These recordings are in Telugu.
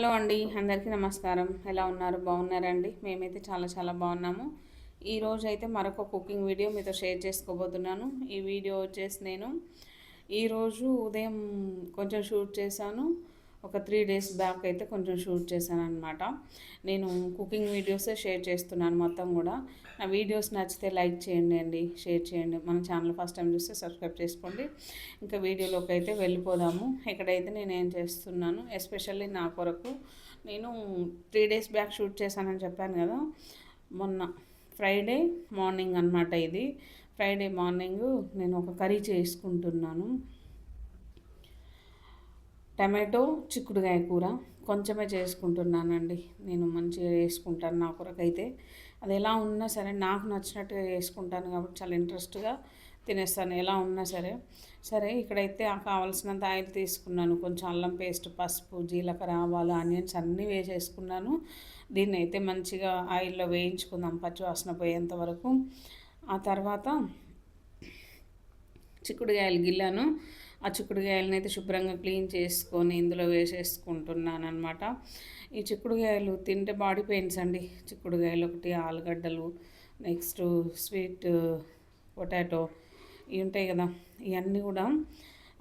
హలో అండి అందరికీ నమస్కారం. ఎలా ఉన్నారు? బాగున్నారండి? మేమైతే చాలా చాలా బాగున్నాము. ఈరోజు అయితే మరొక కుకింగ్ వీడియో మీతో షేర్ చేసుకోబోతున్నాను. ఈ వీడియో వచ్చేసి నేను ఈరోజు ఉదయం కొంచెం షూట్ చేశాను. ఒక త్రీ డేస్ బ్యాక్ అయితే కొంచెం షూట్ చేశాను అనమాట నేను కుకింగ్ వీడియోసే షేర్ చేస్తున్నాను మొత్తం కూడా. నా వీడియోస్ నచ్చితే లైక్ చేయండి అండి షేర్ చేయండి. మన ఛానల్ ఫస్ట్ టైం చూస్తే సబ్స్క్రైబ్ చేసుకోండి. ఇంకా వీడియోలోకి అయితే వెళ్ళిపోదాము. ఇక్కడైతే నేను ఏం చేస్తున్నాను ఎస్పెషల్లీ నా కొరకు నేను త్రీ డేస్ బ్యాక్ షూట్ చేశానని చెప్పాను కదా. మొన్న ఫ్రైడే మార్నింగ్ అనమాట ఇది. ఫ్రైడే మార్నింగ్ నేను ఒక కర్రీ చేసుకుంటున్నాను. టమాటో చిక్కుడుగాయ కూర కొంచెమే చేసుకుంటున్నానండి. నేను మంచిగా వేసుకుంటాను నా కూరకైతే. అది ఎలా ఉన్నా సరే నాకు నచ్చినట్టుగా వేసుకుంటాను కాబట్టి చాలా ఇంట్రెస్ట్గా తినేస్తాను. ఎలా ఉన్నా సరే. సరే ఇక్కడైతే కావాల్సినంత ఆయిల్ తీసుకున్నాను. కొంచెం అల్లం పేస్ట్ పసుపు జీలకర్ర ఆవాలు ఆనియన్స్ అన్నీ వేసేసుకున్నాను. దీన్ని అయితే మంచిగా ఆయిల్లో వేయించుకుందాం పచ్చివాసన పోయేంత వరకు. ఆ తర్వాత చిక్కుడుగాయలు గిల్లాను. ఆ చిక్కుడుగాయలను అయితే శుభ్రంగా క్లీన్ చేసుకొని ఇందులో వేసేసుకుంటున్నాను అనమాట ఈ చిక్కుడుగాయలు తింటే బాడీ పెయిన్స్ అండి. చిక్కుడుగాయలు ఒకటి ఆలుగడ్డలు నెక్స్ట్ స్వీట్ పొటాటో ఇవి ఉంటాయి కదా ఇవన్నీ కూడా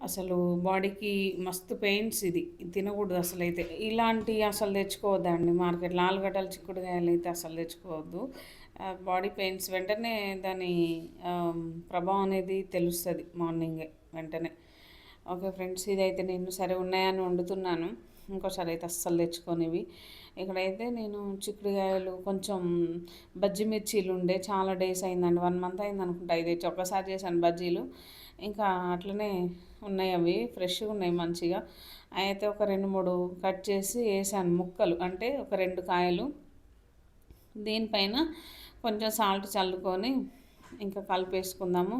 అసలు బాడీకి మస్తు పెయిన్స్ ఇది. తినకూడదు అసలు అయితే. ఇలాంటి అసలు తెచ్చుకోవద్దండి మార్కెట్లో? ఆలుగడ్డలు చిక్కుడుగాయలు అయితే అసలు తెచ్చుకోవద్దు. బాడీ పెయిన్స్ వెంటనే దాని ప్రభావం అనేది తెలుస్తుంది మార్నింగే వెంటనే. ఓకే ఫ్రెండ్స్ ఇదైతే నేను సరే ఉన్నాయని వండుతున్నాను. ఇంకోసారి అయితే అస్సలు తెచ్చుకొనివి. ఇక్కడైతే నేను చిక్కుడుకాయలు కొంచెం బజ్జి మిర్చీలు ఉండే చాలా డేస్ అయిందండి. వన్ మంత్ అయింది అనుకుంటా ఇది ఒక్కసారి చేశాను బజ్జీలు. ఇంకా అట్లనే ఉన్నాయి అవి ఫ్రెష్గా ఉన్నాయి మంచిగా. అయితే ఒక రెండు మూడు కట్ చేసి వేసాను ముక్కలు అంటే ఒక రెండు కాయలు. దీనిపైన కొంచెం సాల్ట్ చల్లుకొని ఇంకా కలిపేసుకుందాము.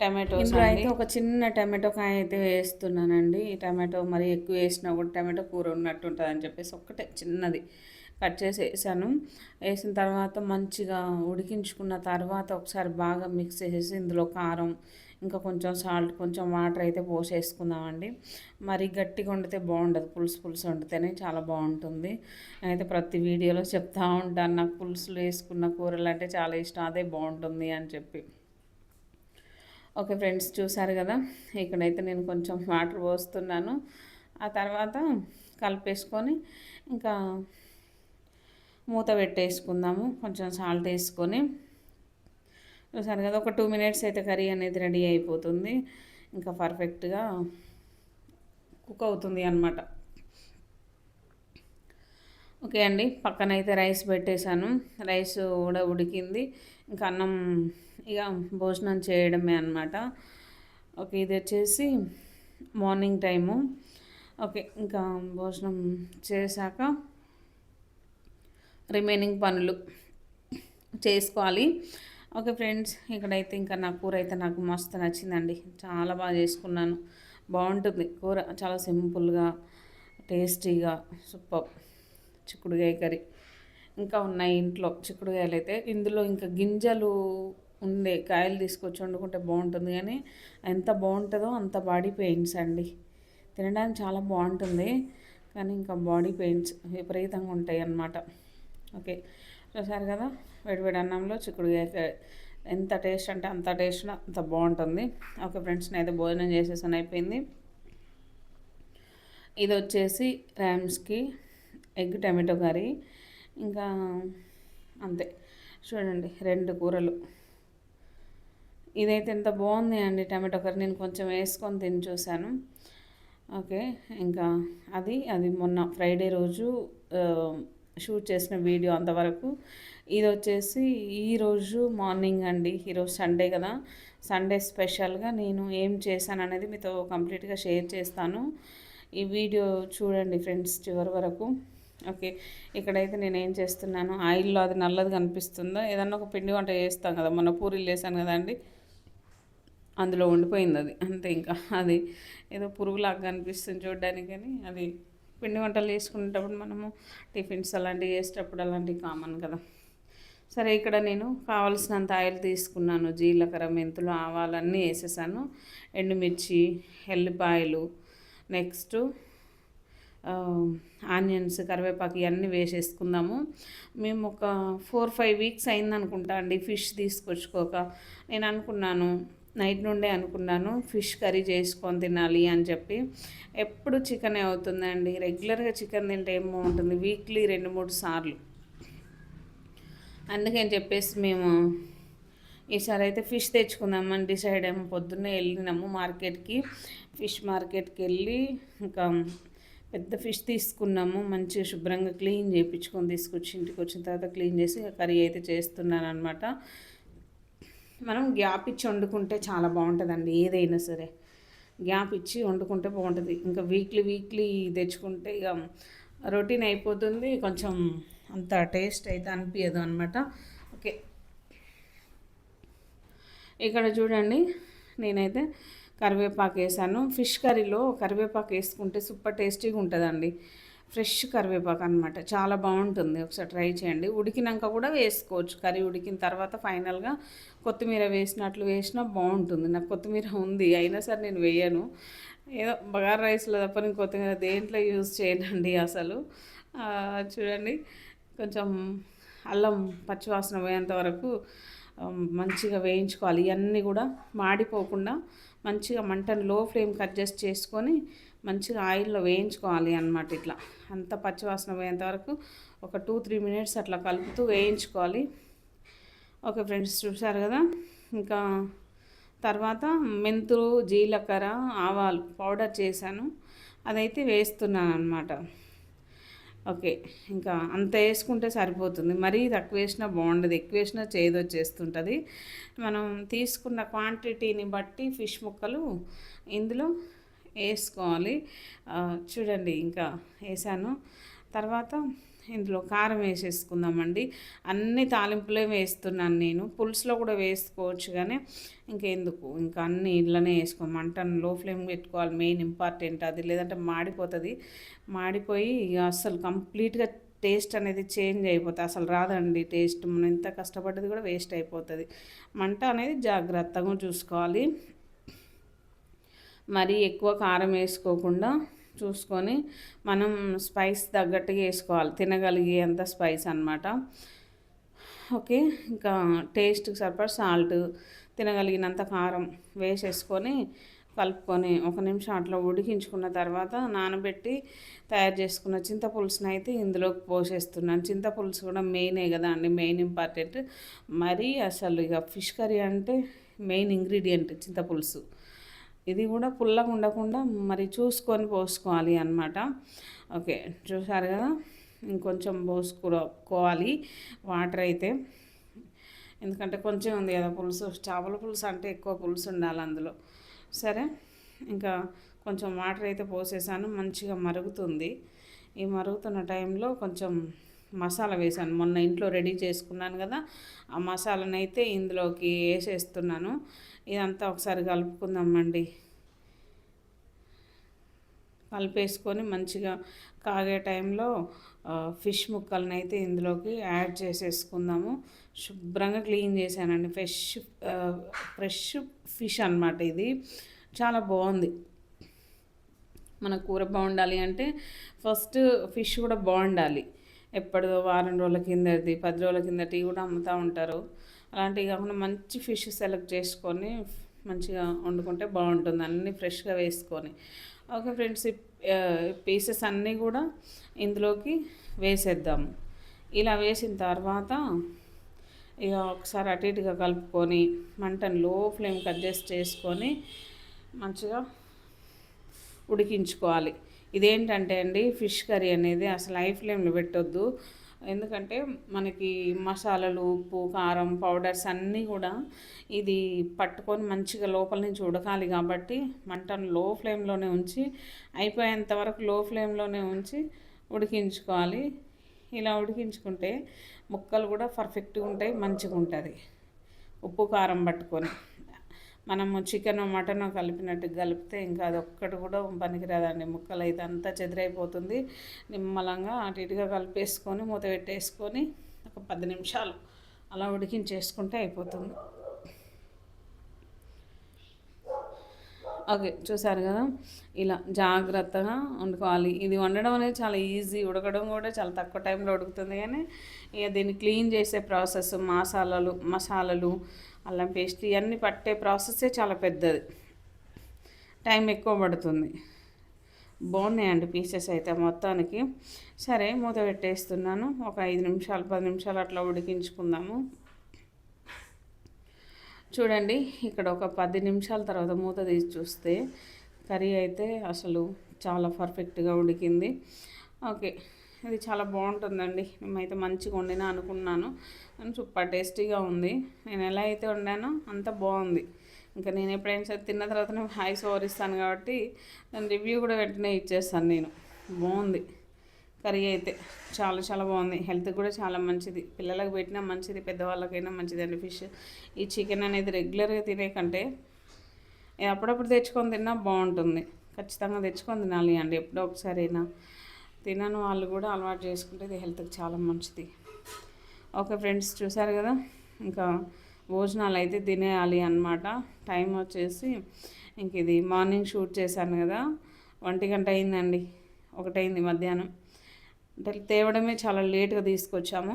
టమాటోస్ అయితే ఒక చిన్న టమాటో కాయ అయితే వేస్తున్నానండి. ఈ టమాటో మరి ఎక్కువ వేసినా కూడా టమాటో కూర ఉన్నట్టు ఉంటుంది అని చెప్పేసి ఒక్కటే చిన్నది కట్ చేసి వేసాను వేసిన తర్వాత మంచిగా ఉడికించుకున్న తర్వాత ఒకసారి బాగా మిక్స్ చేసేసి ఇందులో కారం ఇంకా కొంచెం సాల్ట్ కొంచెం వాటర్ అయితే పోసేసుకుందామండి. మరి గట్టిగా వండితే బాగుండదు. పులుసు పులుసు వండితేనే చాలా బాగుంటుంది. అయితే ప్రతి వీడియోలో చెప్తా ఉంటాను. నాకు పులుసులు వేసుకున్న కూరలు అంటే చాలా ఇష్టం. అదే బాగుంటుంది అని చెప్పి. ఓకే ఫ్రెండ్స్ చూసారు కదా ఇక్కడైతే నేను కొంచెం వాటర్ పోస్తున్నాను. ఆ తర్వాత కలిపేసుకొని ఇంకా మూత పెట్టేసుకుందాము కొంచెం సాల్ట్ వేసుకొని. చూసారు కదా ఒక టూ మినిట్స్ అయితే కర్రీ అనేది రెడీ అయిపోతుంది. ఇంకా పర్ఫెక్ట్గా కుక్ అవుతుంది అనమాట ఓకే అండి పక్కన అయితే రైస్ పెట్టేశాను. రైస్ కూడా ఉడికింది. ఇంకా అన్నం ఇక భోజనం చేయడమే అనమాట ఓకే ఇది వచ్చేసి మార్నింగ్ టైము. ఓకే ఇంకా భోజనం చేశాక రిమైనింగ్ పనులు చేసుకోవాలి. ఓకే ఫ్రెండ్స్ ఇక్కడైతే ఇంకా నా కూర అయితే నాకు మస్తు నచ్చిందండి. చాలా బాగా చేసుకున్నాను. బాగుంటుంది కూర చాలా సింపుల్గా టేస్టీగా సూపర్. చిక్కుడుగాయ కర్రీ. ఇంకా ఉన్నాయి ఇంట్లో చిక్కుడుగాయలు అయితే ఇందులో ఇంకా గింజలు ఉండే కాయలు తీసుకొచ్చి వండుకుంటే బాగుంటుంది. కానీ ఎంత బాగుంటుందో అంత బాడీ పెయిన్స్ అండి. తినడానికి చాలా బాగుంటుంది. కానీ ఇంకా బాడీ పెయిన్స్ విపరీతంగా ఉంటాయి అన్నమాట. ఓకే. చూసారు కదా? వేడివేడి అన్నంలో చిక్కుడుగా ఎంత టేస్ట్ అంటే అంత టేస్ట్ అంత బాగుంటుంది. ఓకే ఫ్రెండ్స్ నేనైతే భోజనం చేసేసాను. అయిపోయింది. ఇది వచ్చేసి ర్యామ్స్కి ఎగ్ టమాటో కర్రీ. ఇంకా అంతే. చూడండి రెండు కూరలు. ఇదైతే ఎంత బాగుంది అండి టమాటో కర్రీ. నేను కొంచెం వేసుకొని తిని చూశాను. ఓకే ఇంకా అది అది మొన్న ఫ్రైడే రోజు షూట్ చేసిన వీడియో అంతవరకు. ఇది వచ్చేసి ఈరోజు మార్నింగ్ అండి. ఈరోజు సండే కదా. సండే స్పెషల్గా నేను ఏం చేశాను అనేది మీతో కంప్లీట్గా షేర్ చేస్తాను. ఈ వీడియో చూడండి ఫ్రెండ్స్ చివరి వరకు. ఓకే ఇక్కడైతే నేను ఏం చేస్తున్నాను? ఆయిల్లో అది నల్లది కనిపిస్తుందో? ఏదన్నా ఒక పిండి వంట చేస్తాం కదా. మొన్న పూరీలు చేశాను కదండి అందులో ఉండిపోయింది అది. అంతే ఇంకా. అది ఏదో పురుగులాగా కనిపిస్తుంది చూడడానికి కానీ అది పిండి వంటలు చేసుకునేటప్పుడు మనము టిఫిన్స్ అలాంటివి చేసేటప్పుడు అలాంటివి కామన్ కదా. సరే ఇక్కడ నేను కావలసినంత ఆయిల్ తీసుకున్నాను. జీలకర్ర మెంతులు ఆవాలన్నీ వేసేసాను. ఎండుమిర్చి ఎల్లిపాయలు నెక్స్ట్ ఆనియన్స్ కరివేపాకు ఇవన్నీ వేసేసుకుందాము. మేము ఒక ఫోర్ ఫైవ్ వీక్స్ అయింది అనుకుంటా అండి. ఫిష్ తీసుకొచ్చుకోక. నేను అనుకున్నాను నైట్ నుండే అనుకున్నాను ఫిష్ కర్రీ చేసుకొని తినాలి అని చెప్పి. ఎప్పుడు చికెన్ అవుతుందండి? రెగ్యులర్గా చికెన్ తింటే ఏమో ఉంటుంది వీక్లీ రెండు మూడు సార్లు. అందుకని చెప్పేసి మేము ఈసారి అయితే ఫిష్ తెచ్చుకుందామని డిసైడ్ అయ్యాము. పొద్దున్నే వెళ్ళినాము మార్కెట్కి. ఫిష్ మార్కెట్కి వెళ్ళి ఇంకా పెద్ద ఫిష్ తీసుకున్నాము. మంచిగా శుభ్రంగా క్లీన్ చేయించుకొని తీసుకొచ్చి ఇంటికి వచ్చిన తర్వాత క్లీన్ చేసి కర్రీ అయితే చేస్తున్నాను అనమాట మనం గ్యాప్ ఇచ్చి వండుకుంటే చాలా బాగుంటుందండి ఏదైనా సరే. గ్యాప్ ఇచ్చి వండుకుంటే బాగుంటుంది. ఇంకా వీక్లీ వీక్లీ తెచ్చుకుంటే ఇక రొటీన్ అయిపోతుంది కొంచెం అంత టేస్ట్ అయితే అనిపించదు అనమాట ఓకే. ఇక్కడ చూడండి నేనైతే కరివేపాకు వేసాను. ఫిష్ కర్రీలో కరివేపాకు వేసుకుంటే సూపర్ టేస్టీగా ఉంటుందండి. ఫ్రెష్ కరివేపాకు అనమాట చాలా బాగుంటుంది. ఒకసారి ట్రై చేయండి. ఉడికినాక కూడా వేసుకోవచ్చు. కర్రీ ఉడికిన తర్వాత ఫైనల్గా కొత్తిమీర వేసినట్లు వేసినా బాగుంటుంది. నాకు కొత్తిమీర ఉంది. అయినా సరే నేను వేయను. ఏదో బగార్ రైస్లో తప్ప నేను కొత్తిమీర దేంట్లో యూజ్ చేయనండి అసలు. చూడండి. కొంచెం అల్లం పచ్చివాసన పోయేంత వరకు మంచిగా వేయించుకోవాలి. ఇవన్నీ కూడా మాడిపోకుండా మంచిగా మంటను లో ఫ్లేమ్కి అడ్జస్ట్ చేసుకొని మంచిగా ఆయిల్లో వేయించుకోవాలి అనమాట ఇట్లా. అంత పచ్చివాసన పోయేంత వరకు ఒక టూ త్రీ మినిట్స్ అట్లా కలుపుతూ వేయించుకోవాలి. ఓకే ఫ్రెండ్స్ చూసారు కదా? ఇంకా తర్వాత మెంతులు జీలకర్ర ఆవాలు పౌడర్ చేశాను. అదైతే వేస్తున్నాను అనమాట ఓకే ఇంకా అంత వేసుకుంటే సరిపోతుంది. మరీ తక్కువ వేసినా బాగుండదు. ఎక్కువ వేసినా చేదు వచ్చేస్తుంటుంది. మనం తీసుకున్న క్వాంటిటీని బట్టి ఫిష్ ముక్కలు ఇందులో వేసుకోవాలి. చూడండి ఇంకా వేసాను. తర్వాత ఇందులో కారం వేసేసుకుందామండి. అన్ని తాలింపులే వేస్తున్నాను నేను. పులుసులో కూడా వేసుకోవచ్చు కానీ ఇంకెందుకు? ఇంకా అన్ని ఇళ్ళనే వేసుకో మంటను లో ఫ్లేమ్ పెట్టుకోవాలి. మెయిన్ ఇంపార్టెంట్ అది. లేదంటే మాడిపోతుంది. మాడిపోయి అసలు కంప్లీట్గా టేస్ట్ అనేది చేంజ్ అయిపోతుంది అసలు రాదండి టేస్ట్. మనం ఎంత కష్టపడ్డది కూడా వేస్ట్ అయిపోతుంది. మంట అనేది జాగ్రత్తగా చూసుకోవాలి. మరీ ఎక్కువ కారం వేసుకోకుండా చూసుకొని మనం స్పైస్ తగ్గట్టుగా వేసుకోవాలి. తినగలిగేంత స్పైస్ అనమాట ఓకే ఇంకా టేస్ట్కి సరిపడ సాల్ట్ తినగలిగినంత కారం వేసేసుకొని కలుపుకొని ఒక నిమిషం అట్లా ఉడికించుకున్న తర్వాత నానబెట్టి తయారు చేసుకున్న చింతపులుసుని అయితే ఇందులోకి పోసేస్తున్నాను. చింతపులుసు కూడా మెయినే కదా అండి మెయిన్ ఇంపార్టెంట్. మరీ అసలు ఇక ఫిష్ కర్రీ అంటే మెయిన్ ఇంగ్రీడియంట్ చింతపులుసు. ఇది కూడా పుల్లగా ఉండకుండా మరి చూసుకొని పోసుకోవాలి అనమాట ఓకే చూసారు కదా? ఇంకొంచెం పోసుకోవాలి వాటర్ అయితే. ఎందుకంటే కొంచెం ఉంది కదా పులుసు. చేపల పులుసు అంటే ఎక్కువ పులుసు ఉండాలి అందులో. సరే ఇంకా కొంచెం వాటర్ అయితే పోసేసాను. మంచిగా మరుగుతుంది. ఈ మరుగుతున్న టైంలో కొంచెం మసాలా వేసాను. మొన్న ఇంట్లో రెడీ చేసుకున్నాను కదా ఆ మసాలాను అయితే ఇందులోకి వేసేస్తున్నాను. ఇదంతా ఒకసారి కలుపుకుందామండి. కలిపేసుకొని మంచిగా కాగే టైంలో ఫిష్ ముక్కలను అయితే ఇందులోకి యాడ్ చేసేసుకుందాము. శుభ్రంగా క్లీన్ చేశానండి. ఫ్రెష్ ఫ్రెష్ ఫిష్ అనమాట ఇది. చాలా బాగుంది. మన కూర బాగుండాలి అంటే ఫస్ట్ ఫిష్ కూడా బాగుండాలి. ఎప్పటిదో వారం రోజుల కిందది పది రోజుల కిందటి కూడా అమ్ముతూ ఉంటారు. అలాంటివి కాకుండా మంచి ఫిష్ సెలెక్ట్ చేసుకొని మంచిగా వండుకుంటే బాగుంటుంది. అన్నీ ఫ్రెష్గా వేసుకొని. ఓకే ఫ్రెండ్స్ పీసెస్ అన్నీ కూడా ఇందులోకి వేసేద్దాము. ఇలా వేసిన తర్వాత ఇక ఒకసారి అటు ఇటుగా కలుపుకొని మంటను లో ఫ్లేమ్కి అడ్జస్ట్ చేసుకొని మంచిగా ఉడికించుకోవాలి. ఇదేంటంటే అండి ఫిష్ కర్రీ అనేది అసలు హై ఫ్లేమ్లో పెట్టొద్దు. ఎందుకంటే మనకి మసాలాలు ఉప్పు కారం పౌడర్స్ అన్నీ కూడా ఇది పట్టుకొని మంచిగా లోపల నుంచి ఉడకాలి కాబట్టి మంటను లో ఫ్లేమ్లోనే ఉంచి అయిపోయేంత వరకు లో ఫ్లేమ్లోనే ఉంచి ఉడికించుకోవాలి. ఇలా ఉడికించుకుంటే ముక్కలు కూడా పర్ఫెక్ట్గా ఉంటాయి మంచిగా ఉంటుంది. ఉప్పు కారం పట్టుకొని. మనము చికెన్ మటన్ కలిపినట్టు కలిపితే ఇంకా అది ఒక్కటి కూడా పనికిరాదండి. ముక్కలు అయితే అంతా చెదిరైపోతుంది. నిమ్మలంగా అటు ఇటుగా కలిపేసుకొని మూత పెట్టేసుకొని ఒక పది నిమిషాలు అలా ఉడికించేసుకుంటే అయిపోతుంది. ఓకే చూసారు కదా? ఇలా జాగ్రత్తగా వండుకోవాలి. ఇది వండడం అనేది చాలా ఈజీ. ఉడకడం కూడా చాలా తక్కువ టైంలో ఉడుకుతుంది కానీ ఇక దీన్ని క్లీన్ చేసే ప్రాసెస్ మసాలాలు మసాలాలు అల్లం పేస్ట్ ఇవన్నీ పట్టే ప్రాసెసే చాలా పెద్దది. టైం ఎక్కువ పడుతుంది. బాగున్నాయండి పీసెస్ అయితే మొత్తానికి. సరే మూత పెట్టేస్తున్నాను. ఒక ఐదు నిమిషాలు పది నిమిషాలు అట్లా ఉడికించుకుందాము. చూడండి ఇక్కడ ఒక పది నిమిషాల తర్వాత మూత తీసి చూస్తే కర్రీ అయితే అసలు చాలా పర్ఫెక్ట్గా ఉడికింది. ఓకే. ఇది చాలా బాగుంటుందండి. మేమైతే మంచిగా వండినా అనుకున్నాను. సూపర్ టేస్టీగా ఉంది. నేను ఎలా అయితే వండానో అంత బాగుంది. ఇంకా నేను ఎప్పుడైనా సరే తిన్న తర్వాత నేను హాయ్ సోరిస్తాను కాబట్టి దాని రివ్యూ కూడా వెంటనే ఇచ్చేస్తాను నేను. బాగుంది. కర్రీ అయితే చాలా చాలా బాగుంది. హెల్త్ కూడా చాలా మంచిది. పిల్లలకు పెట్టినా మంచిది పెద్దవాళ్ళకైనా మంచిది అండి ఫిష్. ఈ చికెన్ అనేది రెగ్యులర్గా తినే కంటే అప్పుడప్పుడు తెచ్చుకొని తిన్నా బాగుంటుంది. ఖచ్చితంగా తెచ్చుకొని తినాలి అండి ఎప్పుడో ఒకసారి అయినా తినని వాళ్ళు కూడా అలవాటు చేసుకుంటే ఇది హెల్త్కి చాలా మంచిది. ఓకే ఫ్రెండ్స్ చూసారు కదా ఇంకా భోజనాలు అయితే తినేయాలి అనమాట టైం వచ్చేసి ఇంక ఇది మార్నింగ్ షూట్ చేశాను కదా ఒంటి గంట అయిందండి ఒకటైంది మధ్యాహ్నం. అంటే తేవడమే చాలా లేట్గా తీసుకొచ్చాము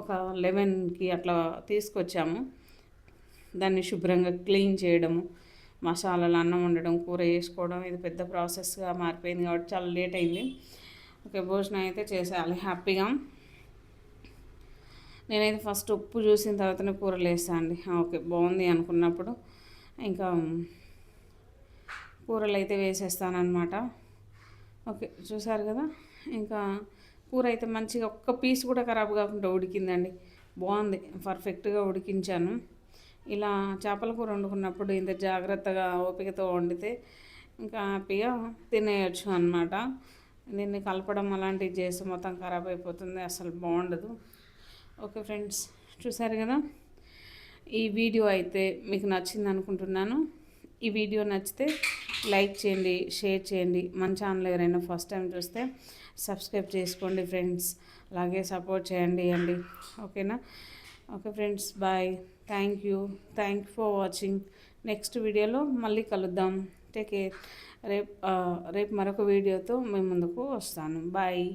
ఒక లెవెన్కి అట్లా తీసుకొచ్చాము. దాన్ని శుభ్రంగా క్లీన్ చేయడము మసాలాలు అన్నం వండడం కూర వేసుకోవడం ఇది పెద్ద ప్రాసెస్గా మారిపోయింది కాబట్టి చాలా లేట్ అయింది. ఓకే భోజనం అయితే చేసేయాలి హ్యాపీగా. నేనైతే ఫస్ట్ ఉప్పు చూసిన తర్వాతనే కూరలు వేస్తాను అండి. ఓకే బాగుంది అనుకున్నప్పుడు. ఇంకా కూరలు అయితే వేసేస్తానమాట ఓకే చూసారు కదా? ఇంకా కూర అయితే మంచిగా ఒక్క పీస్ కూడా ఖరాబ్ కాకుండా ఉడికిందండి. బాగుంది పర్ఫెక్ట్గా ఉడికించాను. ఇలా చేపల కూర వండుకున్నప్పుడు ఇంత జాగ్రత్తగా ఓపికతో వండితే ఇంకా హ్యాపీగా తినేయచ్చు అనమాట దీన్ని కలపడం అలాంటివి చేసి మొత్తం ఖరాబ్ అయిపోతుంది అసలు బాగుండదు. ఓకే ఫ్రెండ్స్ చూసారు కదా? ఈ వీడియో అయితే మీకు నచ్చింది అనుకుంటున్నాను. ఈ వీడియో నచ్చితే లైక్ చేయండి షేర్ చేయండి. మన ఛానల్ ఎవరైనా ఫస్ట్ టైం చూస్తే సబ్స్క్రైబ్ చేసుకోండి ఫ్రెండ్స్. అలాగే సపోర్ట్ చేయండి అండి. ఓకేనా? Okay friends bye. Thank you. Thank for watching. Next వీడియోలో మళ్ళీ కలుద్దాం. Take care. రేపు రేపు మరొక వీడియోతో మేము ముందుకు వస్తాను. బాయ్.